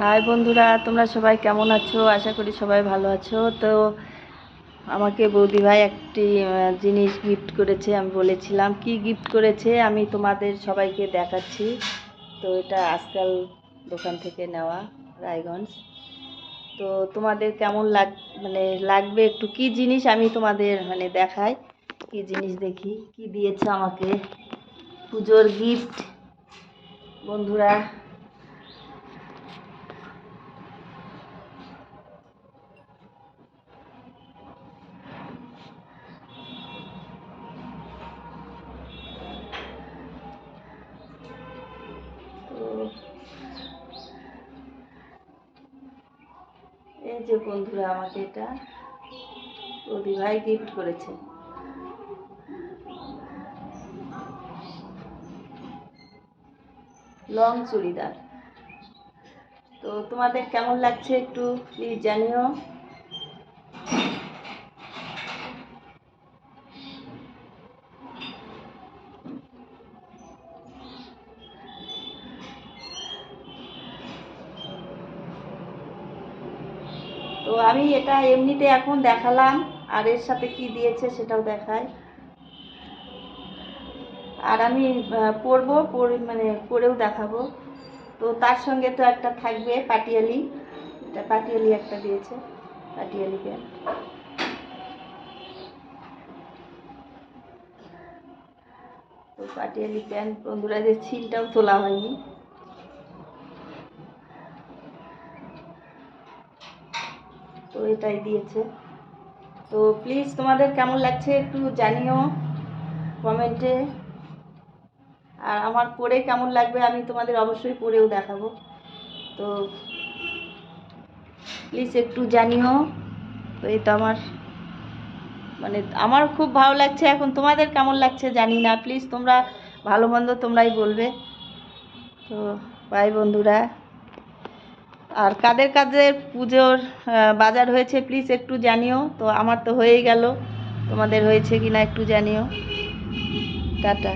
High বন্ধুরা, তোমরা সবাই কেমন আছো? আশা করি সবাই ভালো আছো। তো আমাকে বৌদি ভাই একটি জিনিস গিফট করেছে, আমি বলেছিলাম। কি গিফট করেছে? আমি তোমাদের সবাইকে দেখাচ্ছি। তো এটা আজকাল দোকান থেকে নেওয়া, রায়গঞ্জ। তো তোমাদের কেমন লাগ মানে লাগবে একটু কি জিনিস? আমি তোমাদের মানে দেখাই, কি জিনিস দেখি, কি দিয়েছে আমাকে? পুজোর গিফট বন্ধুরা এই যে বন্ধুরা আমাকে এটা ভাই গিফট করেছে। লং চুড়িদার। তো তোমাদের কেমন লাগছে একটু প্লিজ জানিও। তো আমি এটা এমনিতে এখন দেখালাম, আর এর সাথে কি দিয়েছে সেটাও দেখায় আর আমি পরবো, পরে মানে পরেও দেখাবো। তো তার সঙ্গে তো একটা থাকবে পাটিয়ালি। এটা পাটিয়ালি একটা দিয়েছে, পাটিয়ালি প্যান্ট তো পাটিয়ালি প্যান্ট বন্ধুরা, যে ছিলটাও তোলা হয়নি। তো এটাই দিয়েছে। তো প্লিজ তোমাদের কেমন লাগছে একটু জানিও কমেন্টে আর আমার পরে কেমন লাগবে আমি তোমাদের অবশ্যই পরেও দেখাবো। তো প্লিজ একটু জানিও। তো এই তো আমার মানে আমার খুব ভালো লাগছে। এখন তোমাদের কেমন লাগছে জানি না। প্লিজ তোমরা ভালো মন্দ তোমরাই বলবে। তো বাই বন্ধুরা। আর কাদের কাদের পুজোর বাজার হয়েছে প্লিজ একটু জানিও। তো আমার তো হয়েই গেল। তোমাদের হয়েছে কি না একটু জানিও। টাটা।